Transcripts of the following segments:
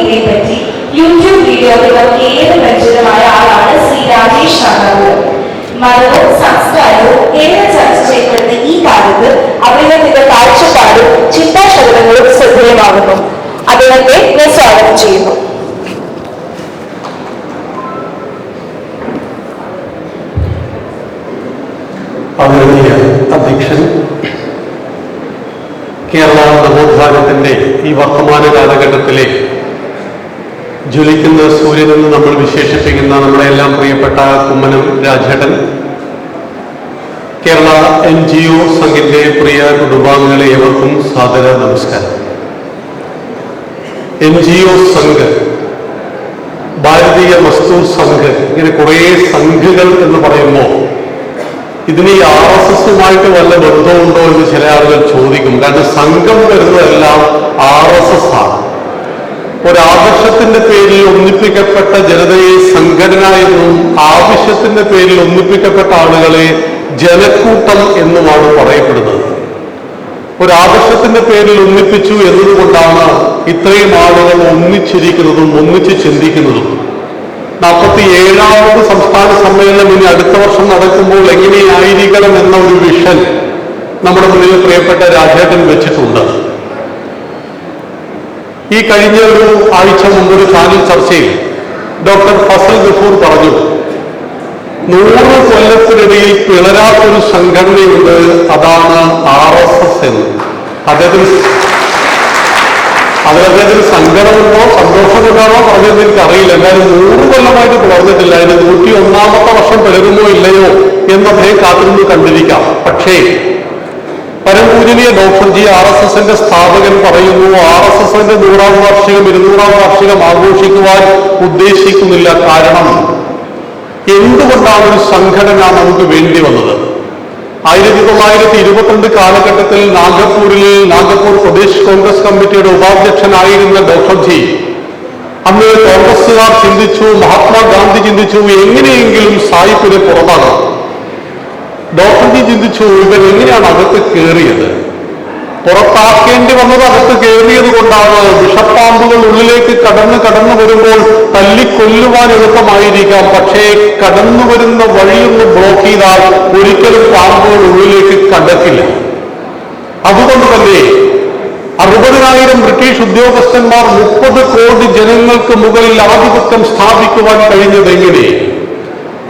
രീതിയെ പറ്റി യൂട്യൂബ് വീഡിയോകൾക്ക് ഏറെ പരിചിതമായ ആളാണ് ശ്രീ രാജേഷ് നാഗാപുരം മതവും സംസ്കാരവും ഏറെ ചർച്ച ചെയ്യപ്പെടുന്ന ഈ കാലത്ത് അദ്ദേഹത്തിന്റെ കാഴ്ചപ്പാടും ചിന്താശകലങ്ങളും ശ്രദ്ധേയമാകുന്നു. അദ്ദേഹത്തെ സ്വാഗതം ചെയ്യുന്നു. ആദരണീയ അധ്യക്ഷൻ. കേരള നവോത്ഥാനത്തിന്റെ ഈ വർത്തമാന കാലഘട്ടത്തിലെ ജ്വലിക്കുന്ന സൂര്യനെന്ന് നമ്മൾ വിശേഷിപ്പിക്കുന്ന നമ്മുടെ എല്ലാം പ്രിയപ്പെട്ട കുമ്മനം രാജേട്ടൻ കേരള എൻ ജി ഒ സംഘിന്റെ പ്രിയ കുടുംബാംഗങ്ങളെ ഏവർക്കും സാദര നമസ്കാരം. എൻ ജി ഒ സംഘ് ഭാരതീയ മസ്തൂർ സംഘ് ഇങ്ങനെ കുറേ സംഘുകൾ എന്ന് പറയുമ്പോൾ ഇതിന് ഈ ആർ എസ് എസുമായിട്ട് വല്ല ബന്ധമുണ്ടോ എന്ന് ചില ആളുകൾ ചോദിക്കും. കാരണം സംഘം വരുന്നതെല്ലാം ആർ എസ് എസ് ആണ്. ഒരാദർശത്തിന്റെ പേരിൽ ഒന്നിപ്പിക്കപ്പെട്ട ജനതയെ സംഘടന എന്നും ആവശ്യത്തിന്റെ പേരിൽ ഒന്നിപ്പിക്കപ്പെട്ട ആളുകളെ ജനക്കൂട്ടം എന്നുമാണ് പറയപ്പെടുന്നത്. ഒരാവശ്യത്തിന്റെ പേരിൽ ഒന്നിപ്പിച്ചു എന്നതുകൊണ്ടാണ് ഇത്രയും ആളുകൾ ഒന്നിച്ചിരിക്കുന്നതും ഒന്നിച്ച് ചിന്തിക്കുന്നതും. നാൽപ്പത്തി ഏഴാമത് സംസ്ഥാന സമ്മേളനം ഇനി അടുത്ത വർഷം നടക്കുമ്പോൾ എങ്ങനെയായിരിക്കണം എന്ന ഒരു വിഷൻ നമ്മുടെ മുന്നിൽ പ്രിയപ്പെട്ട രാജേട്ടൻ വെച്ചിട്ടുണ്ട്. ഈ കഴിഞ്ഞ ഒരു ആഴ്ച മുമ്പ് ഒരു ചാനൽ ചർച്ചയിൽ ഡോക്ടർ ഫസൽ ഗഫൂർ പറഞ്ഞു നൂറ് കൊല്ലത്തിനിടയിൽ പിളരാത്തൊരു സംഘടനയുണ്ട് അതാണ് ആർ എസ് എസ് എന്ന്. അദ്ദേഹത്തിന് അത് അദ്ദേഹത്തിന് സങ്കടമുണ്ടോ? സന്തോഷമുണ്ടാണോ? പറഞ്ഞതെന്ന് എനിക്കറിയില്ല. എന്തായാലും നൂറ് കൊല്ലമായിട്ട് പിളർന്നിട്ടില്ല. അതിന് നൂറ്റി ഒന്നാമത്തെ വർഷം പിളരുമോ ഇല്ലയോ എന്ന് അദ്ദേഹം കാത്തിരുന്ന് കണ്ടിരിക്കാം. പക്ഷേ പരംപൂജനീയ ഡോക്ടർ ജി ആർ എസ് എസിന്റെ സ്ഥാപകൻ പറയുന്നു ആർ എസ് എസിന്റെ നൂറാം വാർഷികം ഇരുന്നൂറാം വാർഷികം ആഘോഷിക്കുവാൻ ഉദ്ദേശിക്കുന്നില്ല. കാരണം എന്തുകൊണ്ടാണ് ഒരു സംഘടന നമുക്ക് വേണ്ടി വന്നത്? ആയിരത്തി തൊള്ളായിരത്തി ഇരുപത്തിരണ്ട് കാലഘട്ടത്തിൽ നാഗപ്പൂരിൽ നാഗപ്പൂർ പ്രദേശ് കോൺഗ്രസ് കമ്മിറ്റിയുടെ ഉപാധ്യക്ഷനായിരുന്ന ഡോക്ടർ ജി അന്ന് കോൺഗ്രസുകാർ ചിന്തിച്ചു മഹാത്മാഗാന്ധി ചിന്തിച്ചു എങ്ങനെയെങ്കിലും സായിപ്പിനെ പുറത്താക്കണം ഡോക്ടർ ജി ചിന്തിച്ചു ഇവൻ എങ്ങനെയാണ് അകത്ത് കയറിയത് പുറത്താക്കേണ്ടി വന്നത് അകത്ത് കയറിയത് കൊണ്ടാണ്. വിഷപ്പാമ്പുകൾ ഉള്ളിലേക്ക് കടന്നു കടന്നു വരുമ്പോൾ തല്ലിക്കൊല്ലുവാൻ എളുപ്പമായിരിക്കാം. പക്ഷേ കടന്നു വരുന്ന വഴിയൊന്ന് ബ്ലോക്ക് ചെയ്താൽ ഒരിക്കലും പാമ്പുകൾ ഉള്ളിലേക്ക് കടക്കില്ല. അതുകൊണ്ട് തന്നെ അറുപതിനായിരം ബ്രിട്ടീഷ് ഉദ്യോഗസ്ഥന്മാർ മുപ്പത് കോടി ജനങ്ങൾക്ക് മുകളിൽ ആധിപത്യം സ്ഥാപിക്കുവാൻ കഴിഞ്ഞത് എങ്ങനെ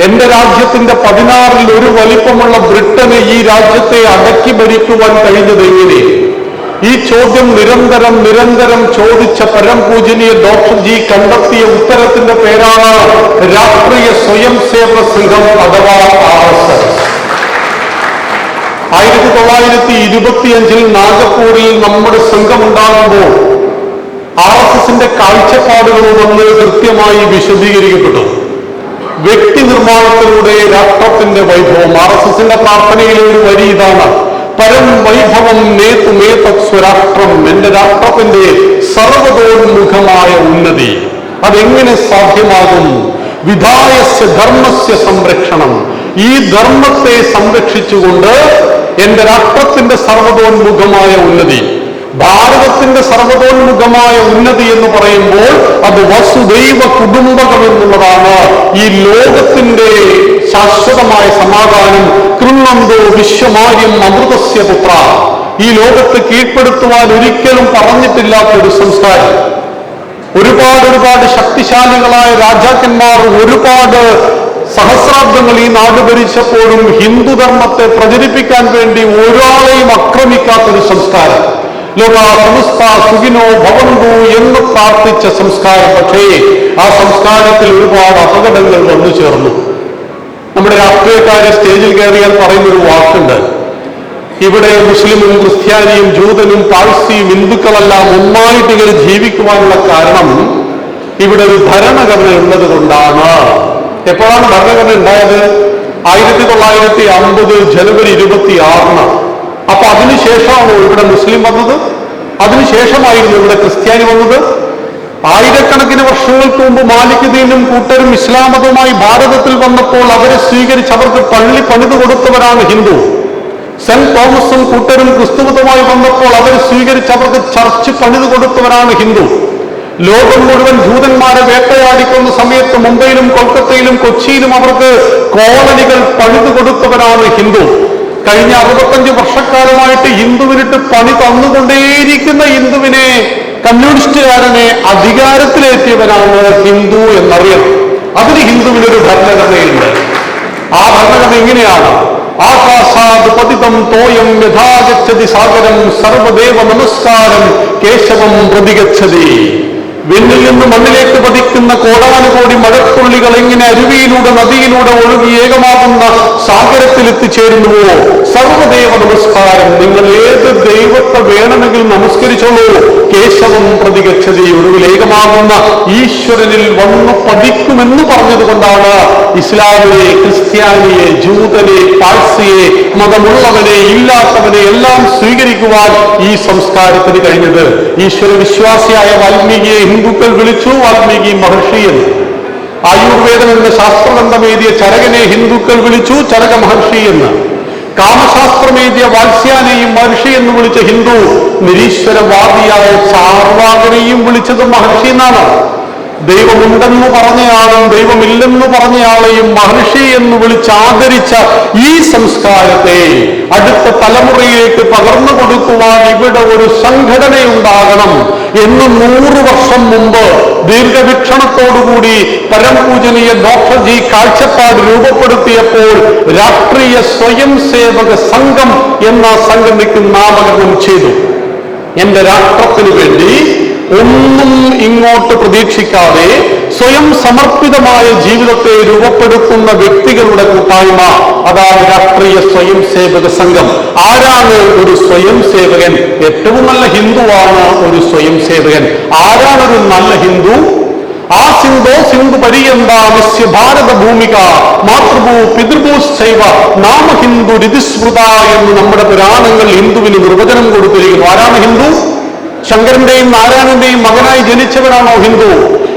എന്റെ രാജ്യത്തിന്റെ പതിനാറിൽ ഒരു വലിപ്പമുള്ള ബ്രിട്ടന് ഈ രാജ്യത്തെ അടക്കി ഭരിക്കുവാൻ കഴിഞ്ഞത് എങ്ങനെ? ഈ ചോദ്യം നിരന്തരം നിരന്തരം ചോദിച്ച പരംപൂജനീയ ഡോക്ടർ ജി കണ്ടെത്തിയ ഉത്തരത്തിന്റെ പേരാണ് രാഷ്ട്രീയ സ്വയം സേവ സംഘം അഥവാ ആയിരത്തി തൊള്ളായിരത്തി ഇരുപത്തിയഞ്ചിൽ നാഗപ്പൂരിൽ നമ്മുടെ സംഘം ഉണ്ടാകുമ്പോൾ ആർ എസ് എസിന്റെ കാഴ്ചപ്പാടുകൾ വന്ന് കൃത്യമായി വിശദീകരിക്കപ്പെട്ടു. വ്യക്തി നിർമ്മാണത്തിലൂടെ രാഷ്ട്രത്തിന്റെ വൈഭവം. ആർ എസ് എസിന്റെ പ്രാർത്ഥനയിലെ ഒരു വരി ഇതാണ്. പരം വൈഭവം നേതു നേത സ്വരാഷ്ട്രം എന്റെ രാഷ്ട്രത്തിന്റെ സർവതോന്മുഖമായ ഉന്നതി. അതെങ്ങനെ സാധ്യമാകും? വിധായസ്യ ധർമ്മസ്യ സംരക്ഷണം. ഈ ധർമ്മത്തെ സംരക്ഷിച്ചുകൊണ്ട് എന്റെ രാഷ്ട്രത്തിന്റെ സർവതോന്മുഖമായ ഉന്നതി. ഭാരതത്തിന്റെ സർവതോന്മുഖമായ ഉന്നതി എന്ന് പറയുമ്പോൾ അത് വസുദൈവ കുടുംബകം എന്നുള്ളതാണ്. ഈ ലോകത്തിന്റെ ശാശ്വതമായ സമാധാനം കൃണ്ണന്തോ വിശ്വമാര്യം അമൃതസ്യ പുത്ര. ഈ ലോകത്ത് കീഴ്പ്പെടുത്തുവാൻ ഒരിക്കലും പറഞ്ഞിട്ടില്ലാത്ത ഒരു സംസ്കാരം. ഒരുപാട് ഒരുപാട് ശക്തിശാലികളായ രാജാക്കന്മാർ ഒരുപാട് സഹസ്രാബ്ദങ്ങൾ ഈ നാട് ഭരിച്ചപ്പോഴും ഹിന്ദുധർമ്മത്തെ പ്രചരിപ്പിക്കാൻ വേണ്ടി ഒരാളെയും ആക്രമിക്കാത്തൊരു സംസ്കാരം. സുഖിനോ ഭവന്തു എന്ന് പ്രാർത്ഥിച്ച സംസ്കാരം. പക്ഷേ ആ സംസ്കാരത്തിൽ ഒരുപാട് അപകടങ്ങൾ വന്നു ചേർന്നു. നമ്മുടെ രാഷ്ട്രീയക്കാരെ സ്റ്റേജിൽ കയറിയാൽ പറയുന്നൊരു വാക്കുണ്ട്. ഇവിടെ മുസ്ലിമും ക്രിസ്ത്യാനിയും ജൂതനും പാഴ്സിയും ഹിന്ദുക്കളെല്ലാം ഒന്നായിട്ട് ഇങ്ങനെ ജീവിക്കുവാനുള്ള കാരണം ഇവിടെ ഒരു ഭരണഘടന ഉള്ളത് കൊണ്ടാണ് എപ്പോഴാണ് ഭരണഘടന ഉണ്ടായത്? ആയിരത്തി തൊള്ളായിരത്തി അമ്പത് ജനുവരി ഇരുപത്തി ആറിന് അപ്പൊ അതിനുശേഷമാണ് ഇവിടെ മുസ്ലിം വന്നത്? അതിനുശേഷമായിരുന്നു ഇവിടെ ക്രിസ്ത്യാനി വന്നത്? ആയിരക്കണക്കിന് വർഷങ്ങൾക്ക് മുമ്പ് മാലിക് ദീനും കൂട്ടരും ഇസ്ലാം മതവുമായി ഭാരതത്തിൽ വന്നപ്പോൾ അവരെ സ്വീകരിച്ച് അവർക്ക് പള്ളി പണിത് കൊടുത്തവരാണ് ഹിന്ദു. സെന്റ് തോമസും കൂട്ടരും ക്രിസ്തുമതമായി വന്നപ്പോൾ അവരെ സ്വീകരിച്ച് അവർക്ക് ചർച്ച് പണിത് കൊടുത്തവരാണ് ഹിന്ദു. ലോകം മുഴുവൻ ഭൂതന്മാരെ വേട്ടയാടിക്കുന്ന സമയത്ത് മുംബൈയിലും കൊൽക്കത്തയിലും കൊച്ചിയിലും അവർക്ക് കോളനികൾ പണിതു കൊടുത്തവരാണ് ഹിന്ദു. കഴിഞ്ഞ അറുപത്തഞ്ച് വർഷക്കാലമായിട്ട് ഹിന്ദുവിനിട്ട് പണി തന്നുകൊണ്ടേയിരിക്കുന്ന ഹിന്ദുവിനെ കമ്മ്യൂണിസ്റ്റുകാരനെ അധികാരത്തിലെത്തിയവനാണ് ഹിന്ദു എന്നറിയണം. അതിന് ഹിന്ദുവിനൊരു ഭരണഘടനയുണ്ട്. ആ ഭരണഘടന എങ്ങനെയാണ്? ആകാശാദ് പതിതം തോയം യഥാഗച്ഛതി സാഗരം സർവദേവ നമസ്കാരം കേശവം പ്രതിഗച്ഛതി. വിണ്ണിൽ നിന്ന് മണ്ണിലേക്ക് പതിക്കുന്ന കോടാനുകോടി മഴത്തുള്ളികൾ എങ്ങനെ അരുവിയിലൂടെ നദിയിലൂടെ ഒഴുകി ഏകമാകുന്ന സാഗരത്തിൽ എത്തിച്ചേരുന്നുവോ സർവദേവ നമസ്കാരം. നിങ്ങൾ ഏത് ദൈവത്തെ വേണമെങ്കിൽ നമസ്കരിച്ചോളൂ. കേശവം പ്രതിഗച്ഛതി ഒടുവിൽ ഏകമാകുന്ന ഈശ്വരനിൽ വന്നു പതിക്കുമെന്ന് പറഞ്ഞതുകൊണ്ടാണ് ഇസ്ലാമിനെ ക്രിസ്ത്യാനിയെ ജൂതനെ പാഴ്സിയെ മതമുള്ളവനെ ഇല്ലാത്തവനെ എല്ലാം സ്വീകരിക്കുവാൻ ഈ സംസ്കാരത്തിന് കഴിഞ്ഞത്. ഈശ്വര വിശ്വാസിയായ വാൽമീകിയെ ഹിന്ദുക്കൾ വിളിച്ചു വാൽമീകി മഹർഷി എന്ന് ആയുർവേദം എന്ന ശാസ്ത്രഗ്രന്ഥമേതിയ ചരകനെ ഹിന്ദുക്കൾ വിളിച്ചു ചരക മഹർഷി എന്ന്. കാമശാസ്ത്രമേതിയ വാത്സ്യാനെയും മഹർഷി എന്ന് വിളിച്ച ഹിന്ദു നിരീശ്വരവാദിയായ ചാർവാകനെയും വിളിച്ചത് മഹർഷി എന്നാണ്. ദൈവമുണ്ടെന്ന് പറഞ്ഞയാളും ദൈവമില്ലെന്ന് പറഞ്ഞയാളെയും മഹർഷി എന്ന് വിളിച്ച് ആദരിച്ച ഈ സംസ്കാരത്തെ അടുത്ത തലമുറയിലേക്ക് പകർന്നു കൊടുക്കുവാൻ ഇവിടെ ഒരു സംഘടനയുണ്ടാകണം എന്ന് നൂറ് വർഷം മുമ്പ് ദീർഘവീക്ഷണത്തോടുകൂടി പരംപൂജനീയ ഡോക്ടർ ജി കാഴ്ചപ്പാട് രൂപപ്പെടുത്തിയപ്പോൾ രാഷ്ട്രീയ സ്വയം സേവക സംഘം എന്ന സംഘടനയ്ക്ക് നാമകരണം ചെയ്തു. എന്റെ രാഷ്ട്രത്തിനു വേണ്ടി ഒന്നും ഇങ്ങോട്ട് പ്രതീക്ഷിക്കാതെ സ്വയം സമർപ്പിതമായ ജീവിതത്തെ രൂപപ്പെടുത്തുന്ന വ്യക്തികളുടെ കൂട്ടായ്മ അതാണ് രാഷ്ട്രീയ സ്വയം സേവക സംഘം. ആരാണ് ഒരു സ്വയം സേവകൻ ഏറ്റവും നല്ല ഹിന്ദുവാണ് ഒരു സ്വയം സേവകൻ ആരാണ് ഒരു നല്ല ഹിന്ദു? ആ സിന്ധോ സിന്ധു പര്യന്താമസ്യ ഭാരത ഭൂമിക മാതൃഭൂ പിതൃഭൂ ശൈവ നാമ ഹിന്ദു രിതിസ്മൃത എന്ന് നമ്മുടെ പുരാണങ്ങൾ ഹിന്ദുവിന് നിർവചനം കൊടുത്തിരിക്കുന്നു. ആരാണ് ഹിന്ദു? ശങ്കരന്റെയും നാരായണന്റെയും മകനായി ജനിച്ചവരാണോ ഹിന്ദു?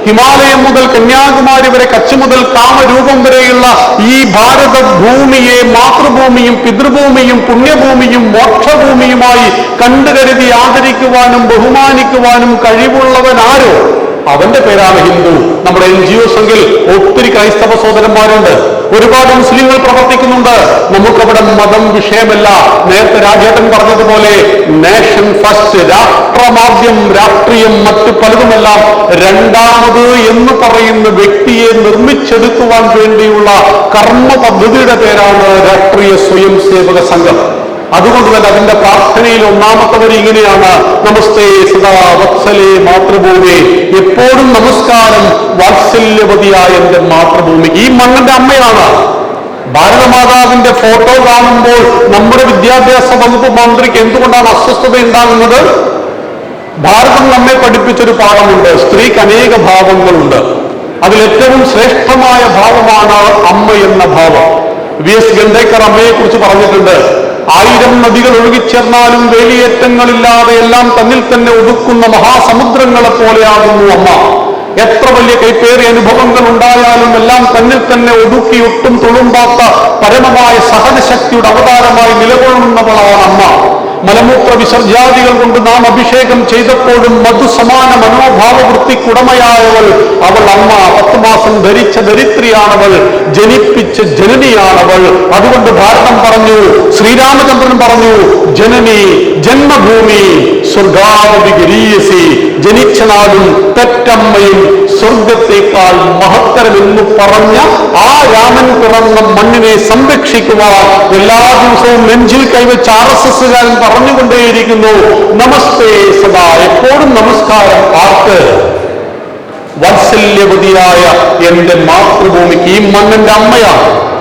ഹിമാലയം മുതൽ കന്യാകുമാരി വരെ കച്ച് മുതൽ കാമരൂപം വരെയുള്ള ഈ ഭാരത ഭൂമിയെ മാതൃഭൂമിയും പിതൃഭൂമിയും പുണ്യഭൂമിയും മോക്ഷഭൂമിയുമായി കണ്ടുകരുതി ആദരിക്കുവാനും ബഹുമാനിക്കുവാനും കഴിവുള്ളവൻ ആരോ അവന്റെ പേരാണ് ഹിന്ദു. നമ്മുടെ എൻ ജി ഒ സംഘിൽ ഒത്തിരി ക്രൈസ്തവ സഹോദരന്മാരുണ്ട്. ഒരുപാട് മുസ്ലിങ്ങൾ പ്രവർത്തിക്കുന്നുണ്ട്. നമുക്കവിടെ മതം വിഷയമല്ല. നേരത്തെ രാജേട്ടൻ പറഞ്ഞതുപോലെ നേഷൻ ഫസ്റ്റ് രാഷ്ട്രമാദ്യം രാഷ്ട്രീയം മറ്റു പലതുമെല്ലാം രണ്ടാമത് എന്ന് പറയുന്ന വ്യക്തിയെ നിർമ്മിച്ചെടുക്കുവാൻ വേണ്ടിയുള്ള കർമ്മ പദ്ധതിയുടെ പേരാണ് രാഷ്ട്രീയ സ്വയം സേവക സംഘം. അതുകൊണ്ട് തന്നെ അതിന്റെ പ്രാർത്ഥനയിൽ ഒന്നാമത്തെ വരി ഇങ്ങനെയാണ് നമസ്തേ സദാ വത്സലേ മാതൃഭൂമി. എപ്പോഴും നമസ്കാരം വാത്സല്യവതിയായ എന്റെ മാതൃഭൂമി. ഈ മണ്ണിന്റെ അമ്മയാണ്. ഭാരതമാതാവിന്റെ ഫോട്ടോ കാണുമ്പോൾ നമ്മുടെ വിദ്യാഭ്യാസ വകുപ്പ് മന്ത്രിക്ക് എന്തുകൊണ്ടാണ് അസ്വസ്ഥത ഉണ്ടാകുന്നത്? ഭാരതം നമ്മെ പഠിപ്പിച്ചൊരു പാഠമുണ്ട്. സ്ത്രീക്ക് അനേക ഭാവങ്ങളുണ്ട്. അതിൽ ഏറ്റവും ശ്രേഷ്ഠമായ ഭാവമാണ് അമ്മ എന്ന ഭാവം. വി എസ് ഗന്ധേക്കർ അമ്മയെ കുറിച്ച് പറഞ്ഞിട്ടുണ്ട്. ആയിരം നദികൾ ഒഴുകിച്ചേർന്നാലും വേലിയേറ്റങ്ങളില്ലാതെ എല്ലാം തന്നിൽ തന്നെ ഒതുക്കുന്ന മഹാസമുദ്രങ്ങളെ പോലെയാകുന്നു അമ്മ. എത്ര വലിയ കൈപ്പേറിയ അനുഭവങ്ങൾ ഉണ്ടായാലും എല്ലാം തന്നിൽ തന്നെ ഒതുക്കി ഒട്ടും തുളുമ്പാത്ത പരമമായ സഹനശക്തിയുടെ അവതാരമായി നിലകൊള്ളുന്നവളാണ് അമ്മ. മലമൂത്ര വിസർജാദികൾ കൊണ്ട് നാം അഭിഷേകം ചെയ്തപ്പോഴും മധുസമാന മനോഭാവ വൃത്തിക്കുടമയായവൾ അവൾ അമ്മ പത്തു മാസം ധരിച്ച ദരിദ്രിയാണവൾ ജനിപ്പിച്ച ജനനിയാണവൾ. അതുകൊണ്ട് ഭാരതം പറഞ്ഞു ശ്രീരാമചന്ദ്രൻ പറഞ്ഞു ജനനി ജന്മഭൂമി സ്വർഗാവധി ഗരീയസി ജനിച്ച നാടും തെറ്റമ്മയും സ്വർഗത്തേക്കാൾ മഹത്തരമെന്ന് പറഞ്ഞ ആ രാമൻ പിറന്ന മണ്ണിനെ സംരക്ഷിക്കുവാൻ എല്ലാ ദിവസവും നെഞ്ചിൽ കൈവച്ച് ആർ എസ് എസ്സുകാരൻ പറഞ്ഞുകൊണ്ടേയിരിക്കുന്നു. നമസ്തേ സദാ. എപ്പോഴും നമസ്കാരം ആർക്ക് വാത്സല്യവതിയായ എന്റെ മാതൃഭൂമിക്ക് ഈ മണ്ണിന്റെ അമ്മയാണ്.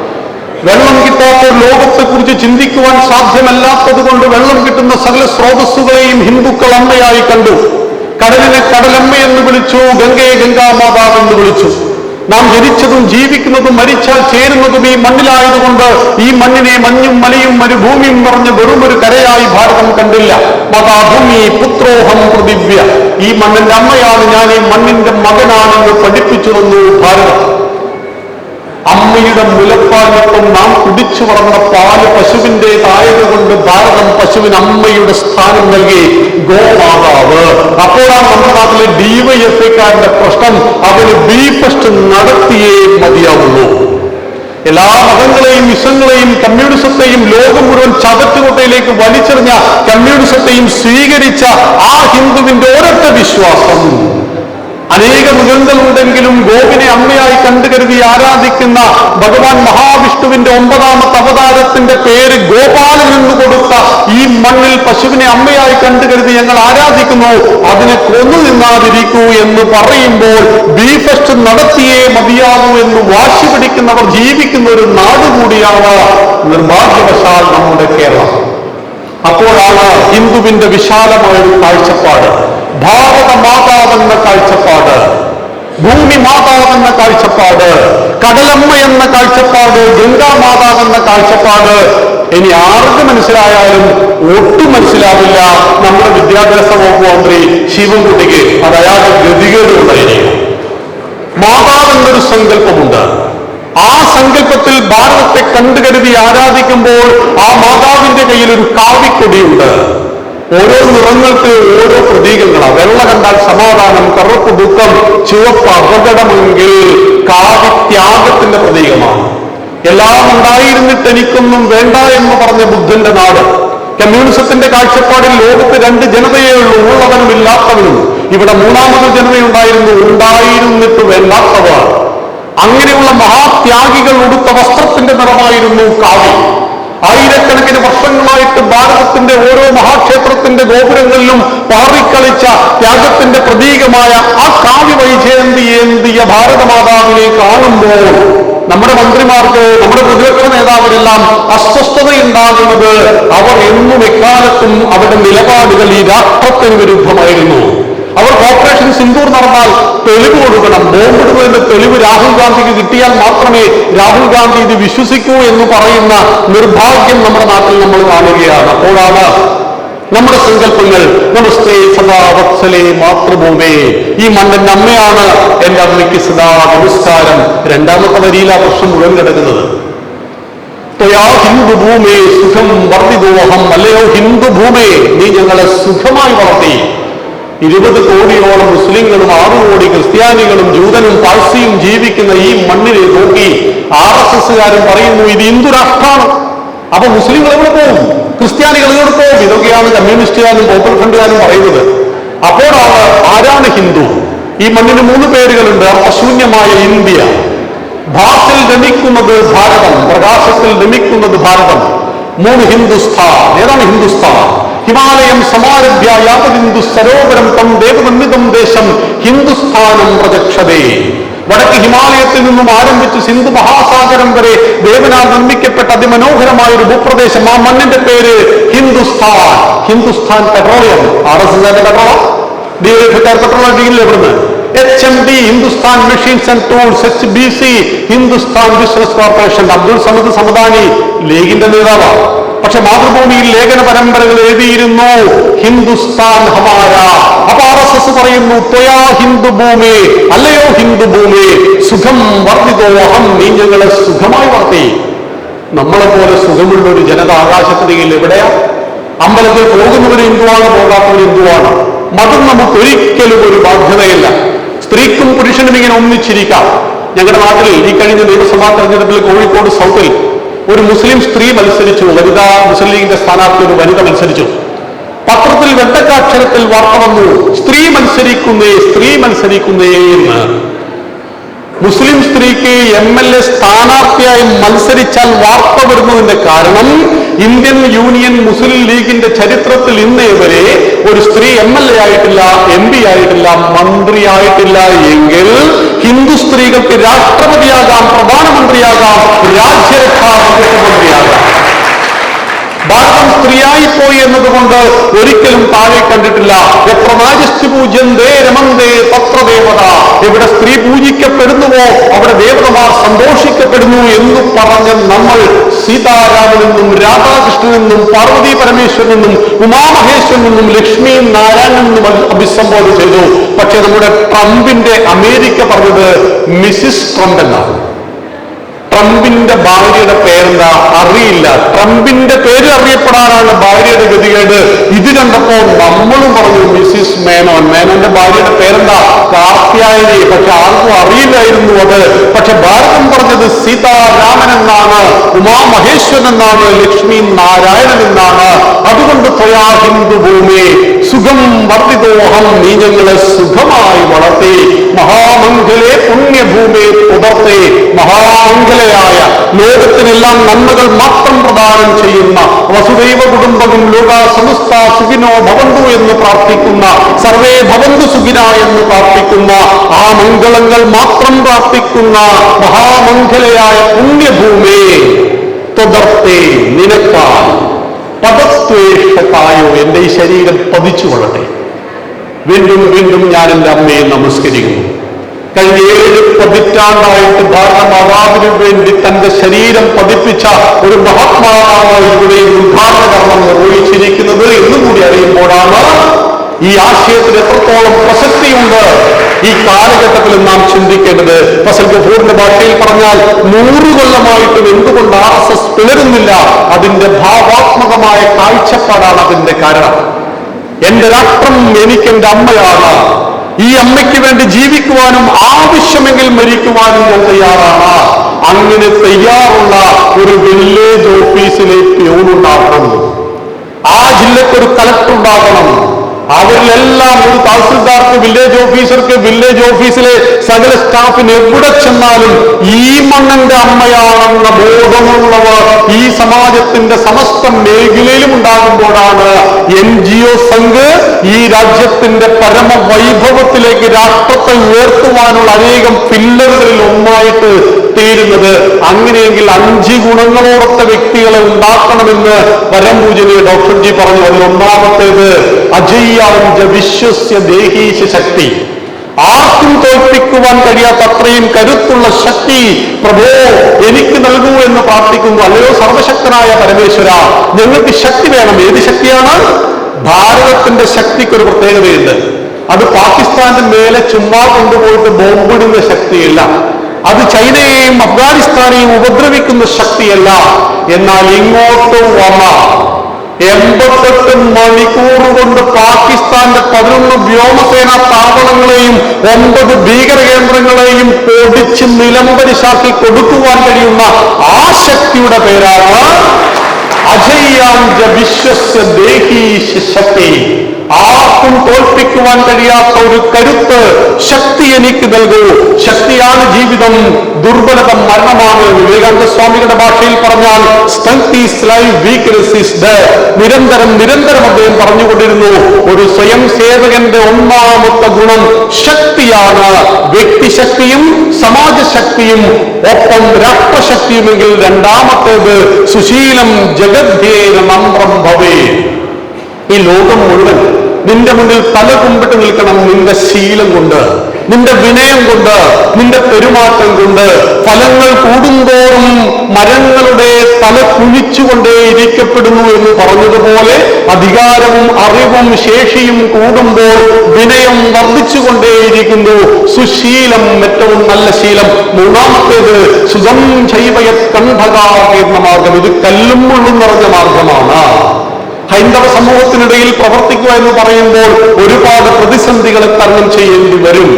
വെള്ളം കിട്ടാത്ത ലോകത്തെ കുറിച്ച് ചിന്തിക്കുവാൻ സാധ്യമല്ലാത്തത് കൊണ്ട് വെള്ളം കിട്ടുന്ന സകല സ്രോതസ്സുകളെയും ഹിന്ദുക്കൾ അമ്മയായി കണ്ടു. കടലിനെ കടലമ്മ എന്ന് വിളിച്ചു ഗംഗയെ ഗംഗാമാതാവ് എന്ന് വിളിച്ചു. നാം ജനിച്ചതും ജീവിക്കുന്നതും മരിച്ചാൽ ചേരുന്നതും ഈ മണ്ണിലായതുകൊണ്ട് ഈ മണ്ണിനെ മഞ്ഞും മലയും മരുഭൂമിയും വെറും വെറുമൊരു കരയായി ഭാരതം കണ്ടില്ല. മതാഭൂമി പുത്രോഹം പ്രതിവ്യ ഈ മണ്ണിന്റെ അമ്മയാണ് ഞാൻ ഈ മണ്ണിന്റെ മകനാണെന്ന് പഠിപ്പിച്ചു തന്നു ഭാരതം. അമ്മയുടെ മുലപ്പാലിപ്പം നാം കുടിച്ചു വളർന്ന പാൽ പശുവിന്റെതായതുകൊണ്ട് ഭാരതം പശുവിന് അമ്മയുടെ സ്ഥാനം നൽകി ഗോമാതാവ്. അപ്പോഴാണ് നമ്മുടെ നാട്ടിലെ ഡിവൈഎഫ്ഐക്കാരന്റെ പ്രശ്നം അവന് ബി ഫസ്റ്റ് നടത്തിയേ മതിയാവുള്ളൂ. എല്ലാ മതങ്ങളെയും വിഷങ്ങളെയും കമ്മ്യൂണിസത്തെയും ലോകം മുഴുവൻ ചതറ്റുകൊട്ടയിലേക്ക് വലിച്ചെറിഞ്ഞ കമ്മ്യൂണിസത്തെയും സ്വീകരിച്ച ആ ഹിന്ദുവിന്റെ ഒരൊറ്റ വിശ്വാസം. അനേക മൃഗങ്ങളുണ്ടെങ്കിലും ഗോപിനെ അമ്മയായി കണ്ടു കരുതി ആരാധിക്കുന്ന ഭഗവാൻ മഹാവിഷ്ണുവിന്റെ ഒമ്പതാമത്തെ അവതാരത്തിന്റെ പേര് ഗോപാലൻ എന്ന് കൊടുത്ത ഈ മണ്ണിൽ പശുവിനെ അമ്മയായി കണ്ടു കരുതി ഞങ്ങൾ ആരാധിക്കുന്നു. അതിനെ കൊന്നു നിന്നാതിരിക്കൂ എന്ന് പറയുമ്പോൾ ബീഫസ്റ്റ് നടത്തിയേ മതിയാകൂ എന്ന് വാശി പിടിക്കുന്നവർ ജീവിക്കുന്ന ഒരു നാട് കൂടിയാണ് നിർഭാഗ്യവശാൽ നമ്മുടെ കേരളം. അപ്പോഴാണ് ഹിന്ദുവിന്റെ വിശാലമായ ഒരു കാഴ്ചപ്പാട്. ഭാരത മാതാവെന്ന കാഴ്ചപ്പാട്. ഭൂമി മാതാവെന്ന കാഴ്ചപ്പാട്. കടലമ്മ എന്ന കാഴ്ചപ്പാട് ഗംഗാ മാതാവെന്ന കാഴ്ചപ്പാട്. ഇനി ആർക്ക് മനസ്സിലായാലും ഒട്ടും മനസ്സിലാവില്ല. നമ്മുടെ വിദ്യാഭ്യാസ വകുപ്പ് മന്ത്രി ശിവൻകുട്ടിക്ക് അത് അയാളുടെ ഗതികേട് മാതാവെന്നൊരു സങ്കല്പമുണ്ട്. ആ സങ്കല്പത്തിൽ ഭാരതത്തെ കണ്ടുകരുതി ആരാധിക്കുമ്പോൾ ആ മാതാവിന്റെ കയ്യിൽ ഒരു കാവിക്കൊടിയുണ്ട്. ഓരോ നിറങ്ങൾക്ക് ഓരോ പ്രതീകങ്ങളാണ് വെള്ള കണ്ടാൽ സമാധാനം കറുപ്പ് ദുഃഖം ചുവപ്പ് അപകടമെങ്കിൽ കാവി ത്യാഗത്തിന്റെ പ്രതീകമാണ്. എല്ലാം ഉണ്ടായിരുന്നിട്ട് എനിക്കൊന്നും വേണ്ട എന്ന് പറഞ്ഞ ബുദ്ധന്റെ നാട് കമ്മ്യൂണിസത്തിന്റെ കാഴ്ചപ്പാടിൽ ലോകത്ത് രണ്ട് ജനതയേ ഉള്ളൂ ഉള്ളവനും ഇല്ലാത്തവനും. ഇവിടെ മൂന്നാമത് ജനതയുണ്ടായിരുന്നു ഉണ്ടായിരുന്നിട്ട് വേണ്ടാത്തവർ. അങ്ങനെയുള്ള മഹാത്യാഗികൾ ഉടുത്ത വസ്ത്രത്തിന്റെ നിറമായിരുന്നു കാവി ആയിരക്കണക്കിന് വർഷങ്ങളായിട്ട് ഭാരതത്തിന്റെ ഓരോ മഹാക്ഷേത്രത്തിന്റെ ഗോപുരങ്ങളിലും പാറിക്കളിച്ച ത്യാഗത്തിന്റെ പ്രതീകമായ ആ കാവി വൈജയന്തി ഏന്തിയ ഭാരതമാതാവിനെ കാണുമ്പോൾ നമ്മുടെ മന്ത്രിമാർക്ക് നമ്മുടെ പ്രതിപക്ഷ നേതാവിനെല്ലാം അസ്വസ്ഥതയുണ്ടാകുന്നത് അവർ എന്നും എക്കാലത്തും അവരുടെ നിലപാടുകൾ ഈ രാഷ്ട്രത്തിന് വിരുദ്ധമായിരുന്നു. അവർ ഓപ്പറേഷൻ സിന്ദൂർ നടന്നാൽ തെളിവ് കൊടുക്കണം. ബോംബിടുന്നതിന്റെ തെളിവ് രാഹുൽ ഗാന്ധിക്ക് കിട്ടിയാൽ മാത്രമേ രാഹുൽ ഗാന്ധി ഇത് വിശ്വസിക്കൂ എന്ന് പറയുന്ന നിർഭാഗ്യം നമ്മുടെ നാട്ടിൽ നമ്മൾ കാണുകയാണ്. അപ്പോഴാണ് നമ്മുടെ സങ്കല്പങ്ങൾ നമസ്തേ സദാ വത്സലേ മാതൃഭൂമേ ഈ മണ്ണിന്റെ അമ്മയാണ് എന്റെ അമ്മയ്ക്ക് സദാ നമസ്കാരം. രണ്ടാമത്തെ വരിയിലാ പ്രശ്നം മുഴുവൻ കിടക്കുന്നത്. ത്വയാ ഹിന്ദുഭൂമേ സുഖം വർദ്ധിതോഹം അല്ലയോ ഹിന്ദുഭൂമേ നീ ഞങ്ങളെ സുഖമായി വളർത്തി. ഇരുപത് കോടിയോളം മുസ്ലിങ്ങളും ആറു കോടി ക്രിസ്ത്യാനികളും ജൂതനും പാഴ്സിയും ജീവിക്കുന്ന ഈ മണ്ണിനെ നോക്കി ആർ എസ് എസ്സുകാരും പറയുന്നു ഇത് ഹിന്ദു രാഷ്ട്രമാണ് അപ്പൊ മുസ്ലിങ്ങൾ എവിടെ പോകും? ക്രിസ്ത്യാനികൾ എവിടെ പോകും? ഇതൊക്കെയാണ് കമ്മ്യൂണിസ്റ്റുകാരും പോപ്പുലർ ഫ്രണ്ടുകാരും പറയുന്നത്. അപ്പോഴാണ് ആരാണ് ഹിന്ദു? ഈ മണ്ണിന് മൂന്ന് പേരുകളുണ്ട്. അശൂന്യമായ ഇന്ത്യ. ഭാഷയിൽ രമിക്കുന്നത് ഭാരതം. പ്രകാശത്തിൽ രമിക്കുന്നത് ഭാരതം. മൂന്ന് ഹിന്ദുസ്ഥാൻ. ഏതാണ് ഹിന്ദുസ്ഥാൻ? ഹിമാലയം സമാരഭ്യ യാവതിന്ദു സരോവരം തം ദേവനിർമ്മിതം ദേശം ഹിന്ദുസ്ഥാനം പ്രദക്ഷതേ വടക്ക് ഹിമാലയത്തിൽ നിന്നും ആരംഭിച്ച് സിന്ധു മഹാസാഗരം വരെ ദേവനാൽ നിർമ്മിക്കപ്പെട്ട അതിമനോഹരമായ ഒരു ഭൂപ്രദേശം. ആ മണ്ണിന്റെ പേര് Hindustan. Hindustan petroleum. R S S petrol ഡിഎഫ്കാർ petrol അടിക്കില്ല ഇവിടുന്ന്? H M D Hindustan machines and tools H B C Hindustan business corporation. Abdul Samad Samadani ലീഗിന്റെ നേതാവാണ് പക്ഷെ മാതൃഭൂമിയിൽ ലേഖന പരമ്പരകൾ എഴുതിയിരുന്നു. ഹിന്ദുസ്ഥാൻ ഹമാര. അപ്പൊ ആർ എസ് എസ് പറയുന്നു ത്വയാ ഹിന്ദു ഭൂമി അല്ലയോ ഹിന്ദു ഭൂമി സുഖം വർദ്ധിതോ അഹം നീ ഞങ്ങളെ സുഖമായി വർത്തി നമ്മളെ പോലെ സുഖമുള്ള ഒരു ജനത ആകാശത്തിനെങ്കിൽ എവിടെയാ? അമ്പലത്തിൽ പോകുന്നവർ ഹിന്ദുവാണ് പോകാത്തവർ ഹിന്ദുവാണ്. മതം നമുക്ക് ഒരിക്കലും ഒരു ബാധ്യതയില്ല. സ്ത്രീക്കും പുരുഷനും ഇങ്ങനെ ഒന്നിച്ചിരിക്കാം. ഞങ്ങളുടെ നാട്ടിൽ ഈ കഴിഞ്ഞ നിയമസഭാ തെരഞ്ഞെടുപ്പിൽ കോഴിക്കോട് സൗത്തിൽ ഒരു മുസ്ലിം സ്ത്രീ മത്സരിച്ചു വനിതാ മുസ്ലിം ലീഗിന്റെ സ്ഥാനാർത്ഥി ഒരു വനിത മത്സരിച്ചു. പത്രത്തിൽ വെട്ടക്കാക്ഷരത്തിൽ വാർത്ത വന്നു സ്ത്രീ മത്സരിക്കുന്നേ സ്ത്രീ മത്സരിക്കുന്നേ എന്ന്. മുസ്ലിം സ്ത്രീക്ക് എം എൽ എ സ്ഥാനാർത്ഥിയായി മത്സരിച്ചാൽ വാർത്ത വരുന്നതിന്റെ കാരണം ഇന്ത്യൻ യൂണിയൻ മുസ്ലിം ലീഗിന്റെ ചരിത്രത്തിൽ ഇന്നേ വരെ ഒരു സ്ത്രീ എം എൽ എ ആയിട്ടില്ല എം പി ആയിട്ടില്ല മന്ത്രിയായിട്ടില്ല എങ്കിൽ ഹിന്ദു സ്ത്രീകൾക്ക് രാഷ്ട്രപതിയാകാം പ്രധാനമന്ത്രിയാകാം രാജ്യരക്ഷാ മുഖ്യമന്ത്രിയാകാം ഭാരതം സ്ത്രീയായി പോയി എന്നതുകൊണ്ട് ഒരിക്കലും താഴെ കണ്ടിട്ടില്ല. എത്ര നാജസ്തി പൂജ്യന്തേ രമന്തേ പത്രദേവത എവിടെ സ്ത്രീ പൂജിക്കപ്പെടുന്നുവോ അവിടെ ദേവതമാർ സന്തോഷിക്കപ്പെടുന്നു എന്ന് പറഞ്ഞ് നമ്മൾ സീതാരാമനിൽ നിന്നും രാധാകൃഷ്ണനിൽ നിന്നും പാർവതി പരമേശ്വരനെന്നും ഉമാമഹേശ്വരനെന്നും ലക്ഷ്മി നാരായണനെന്നും അഭിസംബോധന ചെയ്തു. പക്ഷെ നമ്മുടെ ട്രംപിന്റെ അമേരിക്ക പറഞ്ഞത് മിസിസ് ട്രംപ് എന്നാണ് ട്രംപിന്റെ ഭാര്യയുടെ പേരെന്താ? അറിയില്ല. ട്രംപിന്റെ പേര് അറിയപ്പെടാനാണ് ഭാര്യയുടെ ഗതികേട്. ഇത് കണ്ടപ്പോ നമ്മളും പറഞ്ഞു മിസിസ് മേനോൻ. മേനോന്റെ ഭാര്യയുടെ പേരെന്താ? കാർത്യായനി. പക്ഷെ ആർക്കും അറിയില്ലായിരുന്നു അത്. പക്ഷെ ഭാരതം പറഞ്ഞത് സീതാരാമൻ എന്നാണ് ഉമാമഹേശ്വരൻ എന്നാണ് ലക്ഷ്മി നാരായണൻ എന്നാണ് അതുകൊണ്ട് ത്വയാ ഹിന്ദു ഭൂമി സുഖം വർദ്ധിതോഹം നീ ഞങ്ങളെ സുഖമായി വളർത്തി മഹാമംഗലെ പുണ്യഭൂമി പുതർത്തെ മഹാമംഗലയായ ലോകത്തിനെല്ലാം നന്മകൾ മാത്രം പ്രദാനം ചെയ്യുന്ന വസുദൈവ കുടുംബവും ലോക സമസ്ത സുഖിനോ ഭവന്തു എന്ന് പ്രാർത്ഥിക്കുന്ന സർവേ ഭവന്തു സുഖിന എന്ന് പ്രാർത്ഥിക്കുന്ന ആ മംഗളങ്ങൾ മാത്രം പ്രാർത്ഥിക്കുന്ന മഹാമംഗലയായ പുണ്യഭൂമിയെ തുടർത്തെ നിനക്കാൽ പദത്വേഷത്തായോ എന്റെ ഈ ശരീരം പതിച്ചു കൊള്ളട്ടെ വീണ്ടും വീണ്ടും ഞാൻ എന്റെ അമ്മയെ നമസ്കരിക്കുന്നു. കഴിഞ്ഞ ഏഴ് പതിറ്റാണ്ടായിട്ട് ഭാരതമാതാവിനു വേണ്ടി തന്റെ ശരീരം പതിപ്പിച്ച ഒരു മഹാത്മാവാണ് ഇവിടെ ഉദ്ഘാടന കർമ്മം നിർവഹിച്ചിരിക്കുന്നത് എന്നുകൂടി അറിയുമ്പോഴാണ് ഈ ആശയത്തിന് എത്രത്തോളം പ്രസക്തിയുണ്ട് ഈ കാലഘട്ടത്തിൽ നാം ചിന്തിക്കേണ്ടത് ഫസൽ ഗഫൂറിന്റെ ഭാഷയിൽ പറഞ്ഞാൽ നൂറ് കൊല്ലമായിട്ടും എന്തുകൊണ്ട് ആർ എസ് എസ് പിളരുന്നില്ല? അതിന്റെ ഭാവാത്മകമായ കാഴ്ചപ്പാടാണ് അതിന്റെ കാരണം. എന്റെ രാഷ്ട്രം എനിക്ക് എന്റെ അമ്മയാണ്. ഈ അമ്മയ്ക്ക് വേണ്ടി ജീവിക്കുവാനും ആവശ്യമെങ്കിൽ മരിക്കുവാനും ഞാൻ തയ്യാറാണ്. അങ്ങനെ തയ്യാറുള്ള ഒരു വില്ലേജ് ഓഫീസിലെ പ്യൂണുണ്ടാക്കണം ആ ജില്ലക്ക് ഒരു കളക്ടർ ഉണ്ടാകണം. അവരിലെല്ലാം ഒരു തഹസിൽദാർക്ക് വില്ലേജ് ഓഫീസർക്ക് വില്ലേജ് ഓഫീസിലെ സകല സ്റ്റാഫിന് എവിടെ ചെന്നാലും ഈ മണ്ണന്റെ അമ്മയാണെന്ന ബോധമുള്ളവർ ഈ സമാജത്തിന്റെ സമസ്ത മേഖലയിലും ഉണ്ടാകുമ്പോഴാണ് എൻ ജി ഒ സംഘ് ഈ രാജ്യത്തിന്റെ പരമ വൈഭവത്തിലേക്ക് രാഷ്ട്രത്തെ ഉയർത്തുവാനുള്ള അനേകം പില്ലറുകളിൽ ഒന്നായിട്ട് തീരുന്നത് അങ്ങനെയെങ്കിൽ അഞ്ച് ഗുണങ്ങളോടൊത്ത വ്യക്തികളെ ഉണ്ടാക്കണമെന്ന് പരംപൂജനീയ ഡോക്ടർ ജി പറഞ്ഞു. അതിൽ ഒന്നാമത്തേത് അജയ്യാഞ്ച വിശ്വസ്യ ദേഹീശ ശക്തി. ആർക്കും തോൽപ്പിക്കുവാൻ കഴിയാത്ത അത്രയും കരുത്തുള്ള ശക്തി പ്രഭോ എനിക്ക് നൽകൂ എന്ന് പ്രാർത്ഥിക്കുന്നു അല്ലയോ സർവശക്തനായ പരമേശ്വര ഞങ്ങൾക്ക് ശക്തി വേണം. ഏത് ശക്തിയാണ്? ഭാരതത്തിന്റെ ശക്തിക്ക് ഒരു പ്രത്യേകതയുണ്ട്. അത് പാകിസ്ഥാന്റെ മേലെ ചുമ്മാ കൊണ്ടുപോയിട്ട് ബോംബിടുന്ന ശക്തിയില്ല. അത് ചൈനയെയും അഫ്ഗാനിസ്ഥാനെയും ഉപദ്രവിക്കുന്ന ശക്തിയല്ല. എന്നാൽ ഇങ്ങോട്ട് വന്ന എൺപത്തെട്ട് മണിക്കൂർ കൊണ്ട് പാകിസ്ഥാന്റെ പതിനൊന്ന് വ്യോമസേനാ താവളങ്ങളെയും ഒമ്പത് ഭീകര കേന്ദ്രങ്ങളെയും പൊടിച്ച് നിലംപരിശാക്കി കൊടുക്കുവാൻ കഴിയുന്ന ആ ശക്തിയുടെ പേരാണ് അജയ്യാഞ്ച വിശ്വസ് ശക്തി ആർക്കും തോൽപ്പിക്കുവാൻ കഴിയാത്ത ഒരു കരുത്ത് ശക്തി എനിക്ക് നൽകൂ. ശക്തിയാണ് ജീവിതം. ദുർബലത മരണമാണ്. വിവേകാനന്ദ സ്വാമികളുടെ ഭാഷയിൽ പറഞ്ഞാൽ നിരന്തരം നിരന്തരം അദ്ദേഹം പറഞ്ഞുകൊണ്ടിരുന്നു ഒരു സ്വയം സേവകന്റെ ഒന്നാമത്തെ ഗുണം ശക്തിയാണ്. വ്യക്തിശക്തിയും സമാജശക്തിയും ഒപ്പം രാഷ്ട്രശക്തിയുമെങ്കിൽ രണ്ടാമത്തേത് സുശീലം ജഗദ്ധ്യേന നമ്രം ഭവേ. ഈ ലോകം മുഴുവൻ നിന്റെ മുന്നിൽ തല കുമ്പിട്ട് നിൽക്കണം നിന്റെ ശീലം കൊണ്ട്. നിന്റെ വിനയം കൊണ്ട് നിന്റെ പെരുമാറ്റം കൊണ്ട് ഫലങ്ങൾ കൂടുന്തോറും മരങ്ങളുടെ തല കുഴിച്ചുകൊണ്ടേ ഇരിക്കപ്പെടുന്നു എന്ന് പറഞ്ഞതുപോലെ അധികാരവും അറിവും ശേഷിയും കൂടുമ്പോൾ വിനയം വർദ്ധിച്ചുകൊണ്ടേയിരിക്കുന്നു സുശീലം ഏറ്റവും നല്ല ശീലം. മൂന്നാമത്തേത് സുഖം ശൈവയത് കണ്ഠകാകീർണ മാർഗം ഇത് കല്ലും മുള്ളും നിറഞ്ഞ മാർഗമാണ്. ഹൈന്ദവ സമൂഹത്തിനിടയിൽ പ്രവർത്തിക്കുക എന്ന് പറയുമ്പോൾ ഒരുപാട് പ്രതിസന്ധികളെ തരണം ചെയ്യേണ്ടി വരും.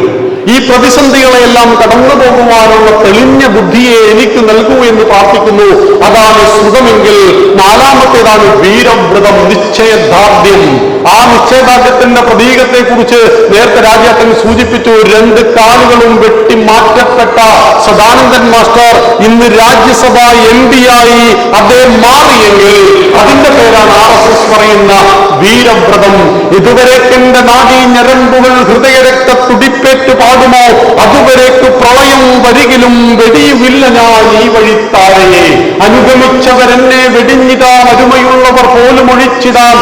ഈ പ്രതിസന്ധികളെല്ലാം കടന്നു പോകുവാനുള്ള തെളിഞ്ഞ ബുദ്ധിയെ എനിക്ക് നൽകൂ എന്ന് പ്രാർത്ഥിക്കുന്നു. അതാണ് സുഖമെങ്കിൽ നാലാമത്തേതാണ് വീരവ്രതം നിശ്ചയദാർഢ്യം. ആ നിശ്ചയദാർഢ്യത്തിന്റെ പ്രതീകത്തെ കുറിച്ച് നേരത്തെ രാജ്യത്തിന് സൂചിപ്പിച്ചു. രണ്ട് കാലുകളും വെട്ടി മാറ്റപ്പെട്ട സദാനന്ദൻ മാസ്റ്റർ ഇന്ന് രാജ്യസഭ എം ആയി അദ്ദേഹം മാറിയെങ്കിൽ അതിന്റെ പേരാണ് ആർ എസ് എസ് പറയുന്ന വീരവ്രതം. ഇതുവരേക്കെന്റെ നാടി ഞരമ്പുകൾ ഹൃദയരക്ത തുടിപ്പേറ്റ് പാടുമോ? അതുവരേക്ക് പ്രളയം വരികിലും വെടിയുമില്ല ഞാൻ ഈ വഴിത്താരയെ അനുഗമിച്ചവരെന്നെ വെടിഞ്ഞിടാൻ അരുമയുള്ളവർ പോലും ഒഴിച്ചിടാൻ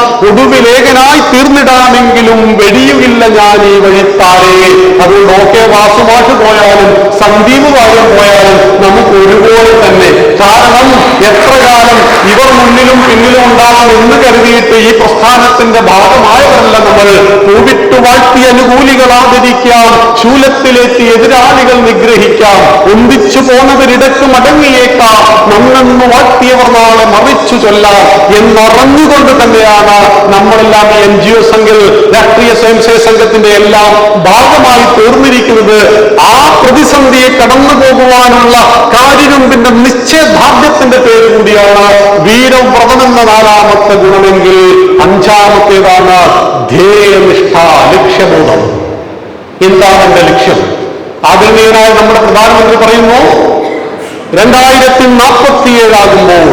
ഒടുവിലേകനായി തീർന്നിടാമെങ്കിലും വെടിയുമില്ല ഞാൻ ഈ വഴിത്താരയെ അതുകൊണ്ട് ഓക്കെ വാസുമാഷ് പോയാലും സന്ദീപ് വാര്യം പോയാലും നമുക്ക് ഒരുപോലെ തന്നെ. കാരണം എത്ര കാലം ഇവർ മുന്നിലും പിന്നിലും ഉണ്ടാകും എന്ന് കരുതിയിട്ട് ഈ പ്രസ്ഥാനത്തിന്റെ ഭാഗമായവരല്ല നമ്മൾ. പൂവിട്ടു വാഴ്ത്തി അനുകൂലികളാതിരിക്കാം ശൂലത്തിലേറ്റി എതിരാളികൾ നിഗ്രഹിക്കാം ഒന്നിച്ചു പോണവരിടക്ക് മടങ്ങിയേക്കാം നന്നെന്ന് വാഴ്ത്തിയവർ നാളെ മറിച്ചു ചൊല്ലാം എന്നറിഞ്ഞുകൊണ്ട് തന്നെയാണ് നമ്മളെല്ലാം എൻ ജി ഒ സംഘങ്ങൾ രാഷ്ട്രീയ സ്വയംസേവ സംഘത്തിന്റെ എല്ലാം ഭാഗമായി തീർന്നിരിക്കുന്നത് ആ പ്രതിസന്ധിയെ കടന്നു പോകുവാനുള്ള കാര്യരൂപിന്റെ നിശ്ചയദാർഢ്യത്തിന്റെ പേര് കൂടിയാണ് വീരവ്രതം എന്ന നാലാമത്തെ ഗുണമെങ്കിൽ അഞ്ചാമത്തേതാണ് ധ്യേയനിഷ്ഠ ലക്ഷ്യബോധം. എന്താണ് എന്റെ ലക്ഷ്യം? ആദരണീയനായ നമ്മുടെ പ്രധാനമന്ത്രി പറയുന്നു രണ്ടായിരത്തി നാൽപ്പത്തിയേഴാകുമ്പോൾ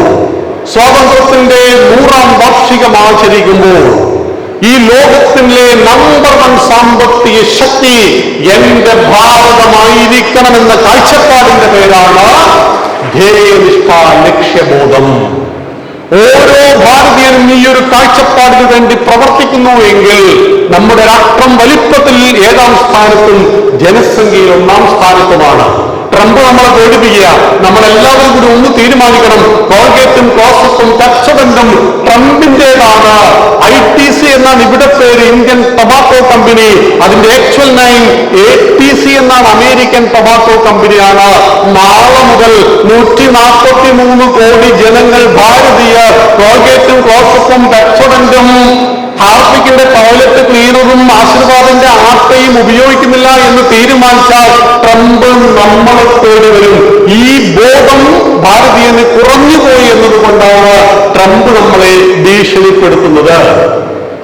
സ്വാതന്ത്ര്യത്തിന്റെ നൂറാം വാർഷികം ആചരിക്കുമ്പോൾ ഈ ലോകത്തിലെ നമ്പർ വൺ സാമ്പത്തിക ശക്തി എന്റെ ഭാരതമായിരിക്കണമെന്ന കാഴ്ചപ്പാടിന്റെ പേരാണ് ധ്യേയനിഷ്ഠ ലക്ഷ്യബോധം. ഓരോ ഭാരതീയനും ഈ ഒരു കാഴ്ചപ്പാടിന് വേണ്ടി പ്രവർത്തിക്കുന്നു എങ്കിൽ നമ്മുടെ രാഷ്ട്രം വലിപ്പത്തിൽ ഏഴാം സ്ഥാനത്തും ജനസംഖ്യയിൽ ഒന്നാം സ്ഥാനത്തുമാണ്. ട്രംപ് നമ്മളെ പേടിപ്പിക്കുക നമ്മളെല്ലാവരും കൂടി ഒന്ന് തീരുമാനിക്കണം. കോൾഗേറ്റും ക്ലോസറ്റും കച്ചവണ്ടും ട്രംപിന്റേതാണ്. ഐ ടി സി എന്നാണ് ഇവിടെ പേര് ഇന്ത്യൻ ടൊബാക്കോ കമ്പനി അതിന്റെ actual name A T C എന്നാണ് അമേരിക്കൻ ടൊബാക്കോ കമ്പനിയാണ് നാളെ മുതൽ നൂറ്റി നാൽപ്പത്തി മൂന്ന് കോടി ജനങ്ങൾ ഭാരതീയർ കോൾഗേറ്റും ക്ലോസറ്റും കച്ചവണ്ടും ഹാർപ്പിക്കിന്റെ ടോയ്ലറ്റ് ക്ലീനറും ആശീർവാദിന്റെ ആട്ടയും ഉപയോഗിക്കുന്നില്ല എന്ന് തീരുമാനിച്ചാൽ ട്രംപ് നമ്മളെ തേടി വരും. ഈ ബോധം ഭാരതീയന് കുറഞ്ഞുപോയി എന്നതുകൊണ്ടാണ് ട്രംപ് നമ്മളെ ഭീഷണിപ്പെടുത്തുന്നത്.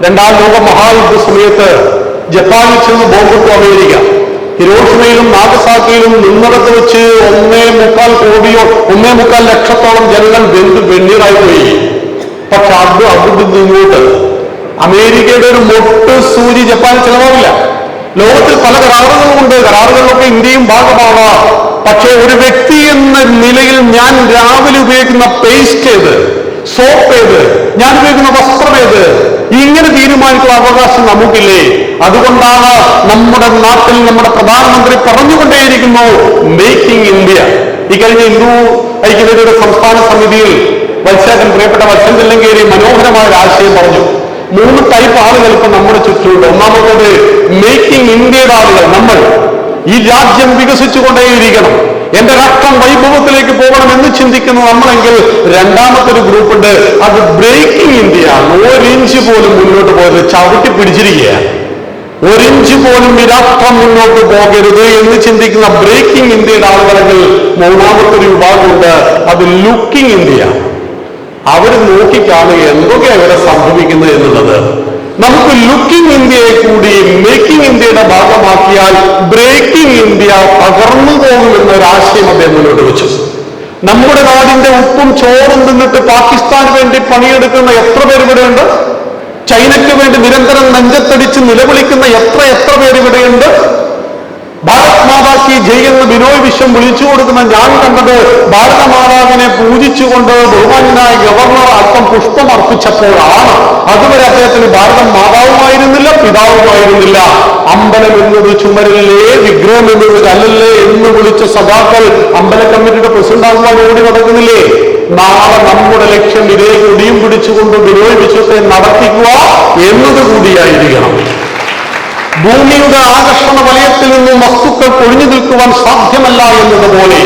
രണ്ടാം ലോക മഹായുദ്ധ സമയത്ത് ജപ്പാനിൽ ചെന്ന് ബോംബിട്ടു അമേരിക്ക. ഹിരോഷിമയിലും നാഗസാക്കിയിലും നിന്നിടത്ത് വെച്ച് ഒന്നേ മുക്കാൽ കോടിയോ ഒന്നേ മുക്കാൽ ലക്ഷത്തോളം ജനങ്ങൾ വെന്ത് വെണ്ണീറായി പോയി. പക്ഷെ അത് അവിടെ ഇങ്ങോട്ട് അമേരിക്കയുടെ ഒരു മൊട്ട് സൂചി ജപ്പാൻ ചെലവാവില്ല ലോകത്തിൽ പല കരാറുകളും ഉണ്ട്. കരാറുകളിലൊക്കെ ഇന്ത്യയും ഭാഗമാണ് പക്ഷേ ഒരു വ്യക്തി എന്ന നിലയിൽ ഞാൻ രാവിലെ ഉപയോഗിക്കുന്ന പേസ്റ്റ് ഏത്? സോപ്പ് ഏത്? ഞാൻ ഉപയോഗിക്കുന്ന വസ്ത്രം ഏത്? ഇങ്ങനെ തീരുമാനിക്കുന്ന അവകാശം നമുക്കില്ലേ? അതുകൊണ്ടാണ് നമ്മുടെ നാട്ടിൽ നമ്മുടെ പ്രധാനമന്ത്രി പറഞ്ഞുകൊണ്ടേയിരിക്കുന്നു മേക്കിംഗ് ഇന്ത്യ ഈ കഴിഞ്ഞ ഹിന്ദു ഐക്യവേദിയുടെ സംസ്ഥാന സമിതിയിൽ വത്സേകൻ പ്രിയപ്പെട്ട വത്സൻ തില്ലങ്കേരി മനോഹരമായ ഒരു ആശയം പറഞ്ഞു. മൂന്ന് ടൈപ്പ് ആളുകൾ ഇപ്പൊ നമ്മുടെ ചുറ്റുമുണ്ട്. ഒന്നാമത്തത് മേക്കിംഗ് ഇന്ത്യയുടെ ആളുകൾ നമ്മൾ. ഈ രാജ്യം വികസിച്ചുകൊണ്ടേയിരിക്കണം. എന്റെ രാഷ്ട്രം വൈഭവത്തിലേക്ക് പോകണം എന്ന് ചിന്തിക്കുന്ന നമ്മളെങ്കിൽ രണ്ടാമത്തെ ഒരു ഗ്രൂപ്പ് ഉണ്ട് അത് ബ്രേക്കിംഗ് ഇന്ത്യ ഒരു ഇഞ്ച് പോലും മുന്നോട്ട് പോയത് ചവിട്ടി പിടിച്ചിരിക്കുകയാണ്. ഒരിഞ്ച് പോലും ഈ രാഷ്ട്രം മുന്നോട്ട് പോകരുത് എന്ന് ചിന്തിക്കുന്ന ബ്രേക്കിംഗ് ഇന്ത്യയുടെ ആളുകളെങ്കിൽ മൂന്നാമത്തെ ഒരു വിഭാഗമുണ്ട്. അത് ലുക്കിംഗ് ഇന്ത്യ അവർ നോക്കിക്കാണുക എന്തൊക്കെയാണ് ഇവിടെ സംഭവിക്കുന്നത് എന്നുള്ളത്. നമുക്ക് ലുക്കിംഗ് ഇന്ത്യയെ കൂടി മേക്കിംഗ് ഇന്ത്യയുടെ ഭാഗമാക്കിയാൽ ബ്രേക്കിംഗ് ഇന്ത്യ പകർന്നു പോകുമെന്ന ഒരു ആശയം അദ്ദേഹം മുന്നോട്ട് വെച്ചു. നമ്മുടെ നാടിന്റെ ഉപ്പും ചോറും തിന്നിട്ട് പാകിസ്ഥാന് വേണ്ടി പണിയെടുക്കുന്ന എത്ര പേര് ഇവിടെയുണ്ട്? ചൈനയ്ക്ക് വേണ്ടി നിരന്തരം നെഞ്ചത്തടിച്ച് നിലവിളിക്കുന്ന എത്ര എത്ര പേര് ഇവിടെയുണ്ട്? ഭാരത് മാതാ കി ജയ് ബിനോയ് വിശ്വം വിളിച്ചു കൊടുക്കുന്ന ഞാൻ കണ്ടത് ഭാരത മാതാവിനെ പൂജിച്ചുകൊണ്ട് ബഹുമാനായ ഗവർണർ അല്പം പുഷ്പം അർപ്പിച്ചപ്പോഴാണ്. അതുവരെ അദ്ദേഹത്തിന് ഭാരതം മാതാവുമായിരുന്നില്ല പിതാവുമായിരുന്നില്ല. അമ്പലം എന്നത് ചുമരിലേ വിഗ്രഹം എന്നത് കല്ലല്ലേ എന്ന് വിളിച്ച സഖാക്കൾ അമ്പല കമ്മിറ്റിയുടെ പ്രസിഡന്റ് ആകുവാൻ ഓടി നടക്കുന്നില്ലേ? നാളെ നമ്മുടെ ലക്ഷ്യം ഇതേ കൊടിയും പിടിച്ചുകൊണ്ട് ബിനോയ് വിശ്വത്തെ നടത്തിക്കുക എന്നത് കൂടിയായിരിക്കണം ഭൂമിയുടെ ആകർഷണ വലയത്തിൽ നിന്നും വസ്തുക്കൾ ഒഴിഞ്ഞു നിൽക്കുവാൻ സാധ്യമല്ല എന്നതുപോലെ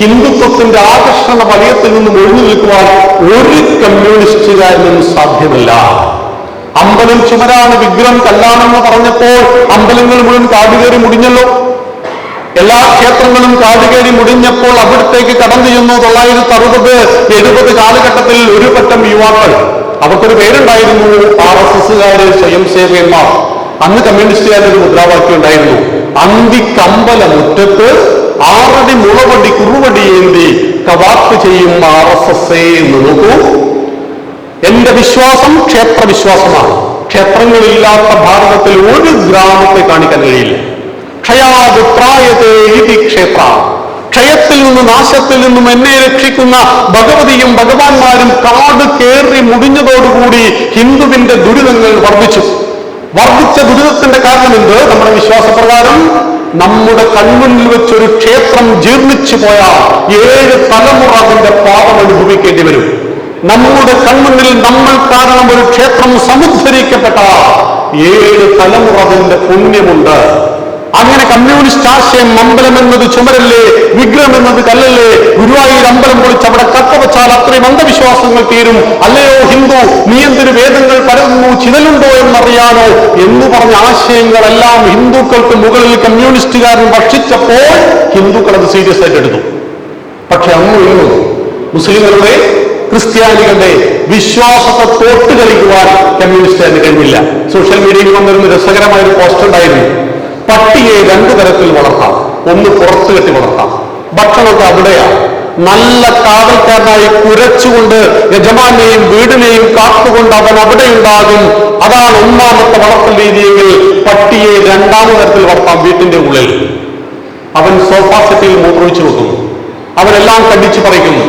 ഹിന്ദുത്വത്തിന്റെ ആകർഷണ വലയത്തിൽ നിന്നും ഒഴിഞ്ഞു നിൽക്കുവാൻ ഒരു കമ്മ്യൂണിസ്റ്റുകാരനും സാധ്യമല്ല. അമ്പലം ചുമരാണ് വിഗ്രഹം കല്ലാണെന്ന് പറഞ്ഞപ്പോൾ അമ്പലങ്ങൾ മുഴുവൻ കാടുകേറി മുടിഞ്ഞല്ലോ. എല്ലാ ക്ഷേത്രങ്ങളും കാടുകേറി മുടിഞ്ഞപ്പോൾ അവിടത്തേക്ക് കടന്നു ചെന്നു തൊള്ളായിരത്തി അറുപത് എഴുപത് കാലഘട്ടത്തിൽ ഒരു പറ്റം യുവാക്കൾ അവർക്കൊരു പേരുണ്ടായിരുന്നു ആർ എസ് എസുകാര് സ്വയം അന്ന് കമ്മ്യൂണിസ്റ്റുകാരുടെ ഒരു മുദ്രാവാക്യം ഉണ്ടായിരുന്നു. അന്തി അന്തിക്കമ്പല മുറ്റത്ത് ആറടി മുളവടി കുറുവടി ഏന്തി കവാത്ത് ചെയ്യും ആർ എസ് എസ് എന്ന് നോക്കൂ. എന്റെ വിശ്വാസം ക്ഷേത്ര വിശ്വാസമാണ് ക്ഷേത്രങ്ങളില്ലാത്ത ഭാരതത്തിൽ ഒരു ഗ്രാമത്തെ കാണിക്കാൻ കഴിയില്ല. ക്ഷയാഭിപ്രായത്തെ ഇതി ക്ഷേത്ര. ക്ഷയത്തിൽ നിന്നും നാശത്തിൽ നിന്നും എന്നെ രക്ഷിക്കുന്ന ഭഗവതിയും ഭഗവാന്മാരും കാട് കേറി മുടിഞ്ഞതോടുകൂടി ഹിന്ദുവിന്റെ ദുരിതങ്ങൾ വർദ്ധിച്ചു. വർദ്ധിച്ച ദുരിതത്തിന്റെ കാരണം എന്ത്? നമ്മുടെ വിശ്വാസപ്രകാരം നമ്മുടെ കൺമുന്നിൽ വെച്ചൊരു ക്ഷേത്രം ജീർണിച്ചു പോയാൽ ഏഴ് തലമുറ അതിന്റെ പാപം അനുഭവിക്കേണ്ടി വരും. നമ്മുടെ കൺമുന്നിൽ നമ്മൾ കാരണം ഒരു ക്ഷേത്രം സമുദ്ധരിക്കപ്പെട്ട ഏഴ് തലമുറ അതിന്റെ പുണ്യമുണ്ട്. അങ്ങനെ കമ്മ്യൂണിസ്റ്റ് ആശയം അമ്പലം എന്നത് ചുമരല്ലേ വിഗ്രഹം എന്നത് കല്ലല്ലേ ഗുരുവായൂർ അമ്പലം പൊളിച്ച് അവിടെ കത്ത വെച്ചാൽ അത്രയും അന്ധവിശ്വാസങ്ങൾ തീരും. അല്ലയോ ഹിന്ദു നീ എന്തൊരു വേദങ്ങൾ പരന്നു ചിതലുണ്ടോ എന്നറിയാനോ എന്ന് പറഞ്ഞ ആശയങ്ങളെല്ലാം ഹിന്ദുക്കൾക്ക് മുകളിൽ കമ്മ്യൂണിസ്റ്റുകാരൻ ഭക്ഷിച്ചപ്പോൾ ഹിന്ദുക്കൾ അത് സീരിയസ് ആയിട്ട് എടുത്തു. പക്ഷെ അന്ന് മുസ്ലിങ്ങളുടെ ക്രിസ്ത്യാനികളുടെ വിശ്വാസത്തെ തോട്ട് കളിക്കുവാൻ കമ്മ്യൂണിസ്റ്റുകാരന് കഴിഞ്ഞില്ല സോഷ്യൽ മീഡിയയിൽ വന്നിരുന്ന രസകരമായ ഒരു പോസ്റ്റ് ഉണ്ടായിരുന്നു. പട്ടിയെ രണ്ടു തരത്തിൽ വളർത്താം. ഒന്ന് പുറത്തു കെട്ടി വളർത്താം. ഭക്ഷണമൊക്കെ അവിടെയാണ് നല്ല കാവൽക്കാരനായി കുരച്ചുകൊണ്ട് യജമാനെയും വീടിനെയും കാത്തുകൊണ്ട് അവൻ അവിടെ ഉണ്ടാകും. അതാണ് ഒന്നാമത്തെ വളർത്തൽ രീതിയെങ്കിൽ പട്ടിയെ രണ്ടാമത് തരത്തിൽ വളർത്താം വീട്ടിന്റെ ഉള്ളിൽ. അവൻ സോഫാ സെറ്റിൽ നോക്കുന്നു അവരെല്ലാം കണ്ടിച്ചു പറയുന്നു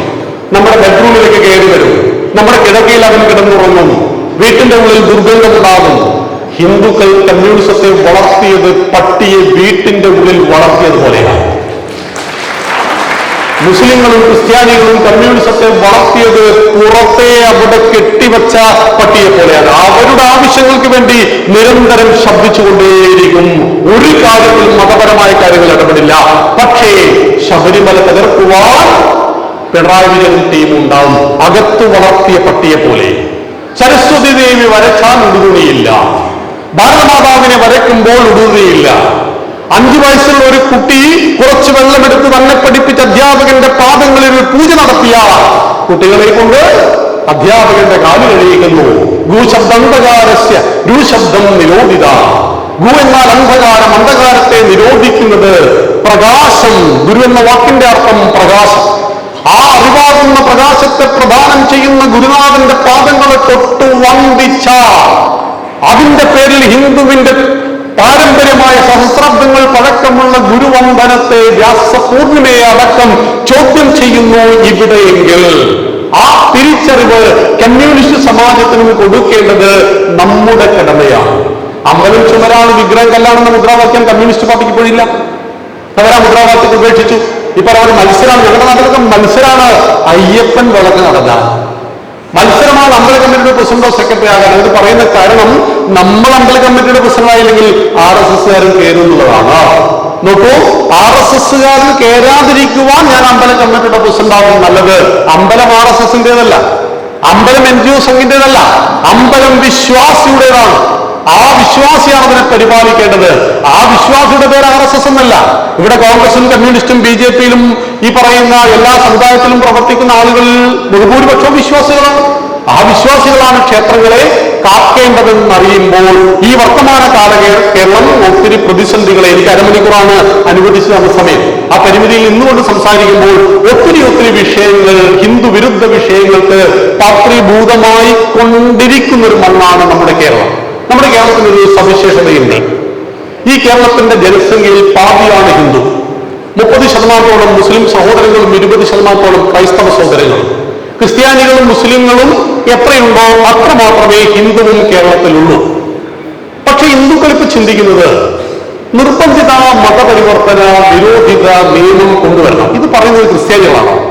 നമ്മുടെ ബെഡ്റൂമിലേക്ക് കയറി വരും. നമ്മുടെ കിടക്കയിൽ അവൻ കിടന്നുറങ്ങും. വീട്ടിന്റെ ഉള്ളിൽ ദുർഗന്ധമുണ്ടാകുന്നു ഹിന്ദുക്കൾ കമ്മ്യൂണിസത്തെ വളർത്തിയത് പട്ടിയെ വീട്ടിന്റെ ഉള്ളിൽ വളർത്തിയതുപോലെയാണ് മുസ്ലിങ്ങളും ക്രിസ്ത്യാനികളും കമ്മ്യൂണിസത്തെ വളർത്തിയത് പുറത്തെ അവിടെ കെട്ടിവച്ച പട്ടിയെ പോലെയാണ്. അവരുടെ ആവശ്യങ്ങൾക്ക് വേണ്ടി നിരന്തരം ശബ്ദിച്ചുകൊണ്ടേയിരിക്കും. ഒരു കാര്യത്തിൽ മതപരമായ കാര്യങ്ങൾ ഇടപെടില്ല. പക്ഷേ ശബരിമല തകർക്കുവാൻ പിണറായി വിജയൻ ടീം ഉണ്ടാവും. അകത്തു വളർത്തിയ പട്ടിയെ പോലെ. സരസ്വതി ദേവി വരച്ചാൽ ഉടുതുണിയില്ല. ഭാരതമാതാവിനെ വരയ്ക്കുമ്പോൾ ഉടുകയില്ല. അഞ്ചു വയസ്സുള്ള ഒരു കുട്ടി കുറച്ച് വെള്ളമെടുത്ത് തന്നെ പഠിപ്പിച്ച അധ്യാപകന്റെ പാദങ്ങളിൽ ഒരു പൂജ നടത്തിയ കുട്ടികളെ കൊണ്ട് അധ്യാപകന്റെ കാൽ കഴിയിക്കുന്നു. ഗുശബ്ദന്ധകാരസ്യ ഗുശബ്ദം നിരോധിത. ഗു എന്നാൽ അന്ധകാരം അന്ധകാരത്തെ നിരോധിക്കുന്നത് പ്രകാശം. ഗുരു എന്ന വാക്കിന്റെ അർത്ഥം പ്രകാശം. ആ അറിവാകുന്ന പ്രകാശത്തെ പ്രദാനം ചെയ്യുന്ന ഗുരുനാഥന്റെ പാദങ്ങളെ തൊട്ട് വന്ദിച്ച അതിന്റെ പേരിൽ ഹിന്ദുവിന്റെ പാരമ്പര്യമായ സഹസ്രാബ്ദങ്ങൾ പഴക്കമുള്ള ഗുരുവന്ദനത്തെ വ്യാസപൂർണിമയെ അടക്കം ചോദ്യം ചെയ്യുന്നു ഇവിടെയെങ്കിൽ. ആ തിരിച്ചറിവ് കമ്മ്യൂണിസ്റ്റ് സമാജത്തിനും കൊടുക്കേണ്ടത് നമ്മുടെ കടമയാണ്. അമ്പലം ചുമരാണ് വിഗ്രഹം കല്ലാണെന്ന മുദ്രാവാക്യം കമ്മ്യൂണിസ്റ്റ് പാർട്ടിക്ക് പോയില്ല അവരാ മുദ്രാവാക്യത്തെ ഉപേക്ഷിച്ചു. ഇപ്പൊ അവർ മത്സരമാണ് ഞങ്ങളുടെ നാട്ടിലൊക്കെ മത്സരമാണ് അയ്യപ്പൻ വിളക്ക് നടന്നാൽ മത്സരമാണ് അമ്പല കമ്മിറ്റിയുടെ പ്രസിഡന്റോ സെക്രട്ടറി ആകാൻ. ഇത് പറയുന്ന കാരണം നമ്മൾ അമ്പല കമ്മിറ്റിയുടെ പ്രസിഡന്റായില്ലെങ്കിൽ ആർ എസ് എസ്സുകാരൻ കയറുന്നുള്ളതാണ്. നോക്കൂ ആർ എസ് എസ്സുകാരൻ കയറാതിരിക്കുവാൻ ഞാൻ അമ്പല കമ്മിറ്റിയുടെ പ്രസിഡന്റ് ആകും നല്ലത് അമ്പലം ആർ എസ് എസിന്റേതല്ല അമ്പലം എൻ ജി ഒ സംഘിന്റേതല്ല. അമ്പലം വിശ്വാസിയുടേതാണ്. ആ വിശ്വാസിയാണ് അതിനെ പരിപാലിക്കേണ്ടത്. ആ വിശ്വാസിയുടെ പേര് ആർ എസ് എസ് എന്നല്ല. ഇവിടെ കോൺഗ്രസും കമ്മ്യൂണിസ്റ്റും ബി ജെ പിയിലും ഈ പറയുന്ന എല്ലാ സമുദായത്തിലും പ്രവർത്തിക്കുന്ന ആളുകളിൽ ബഹുഭൂരിപക്ഷവും വിശ്വാസികളാണ്. ആ വിശ്വാസികളാണ് ക്ഷേത്രങ്ങളെ കാക്കേണ്ടതെന്ന് അറിയുമ്പോൾ ഈ വർത്തമാന കാല കേരളം ഒത്തിരി പ്രതിസന്ധികളെ എനിക്ക് അരമണിക്കൂറാണ് അനുവദിച്ചു തന്ന സമയം. ആ പരിമിതിയിൽ നിന്നുകൊണ്ട് സംസാരിക്കുമ്പോൾ ഒത്തിരി ഒത്തിരി വിഷയങ്ങൾ ഹിന്ദു വിരുദ്ധ വിഷയങ്ങൾക്ക് പാത്രീഭൂതമായി കൊണ്ടിരിക്കുന്ന ഒരു മണ്ണാണ് നമ്മുടെ കേരളം. നമ്മുടെ കേരളത്തിന് ഒരു സവിശേഷതയുണ്ട്. ഈ കേരളത്തിന്റെ ജനസംഖ്യയിൽ പാതിയാണ് ഹിന്ദു. മുപ്പത് ശതമാനത്തോളം മുസ്ലിം സഹോദരങ്ങളും ഇരുപത് ശതമാനത്തോളം ക്രൈസ്തവ സഹോദരങ്ങളും. ക്രിസ്ത്യാനികളും മുസ്ലിങ്ങളും എത്രയുണ്ടോ അത്ര മാത്രമേ ഹിന്ദുവും കേരളത്തിലുള്ളൂ. പക്ഷെ ഹിന്ദുക്കൾ ഇപ്പൊ ചിന്തിക്കുന്നത് നിർബന്ധിത മതപരിവർത്തന വിരോധിത നിയമം കൊണ്ടുവരണം. ഇത് പറയുന്നത് ക്രിസ്ത്യാനികളാണ്?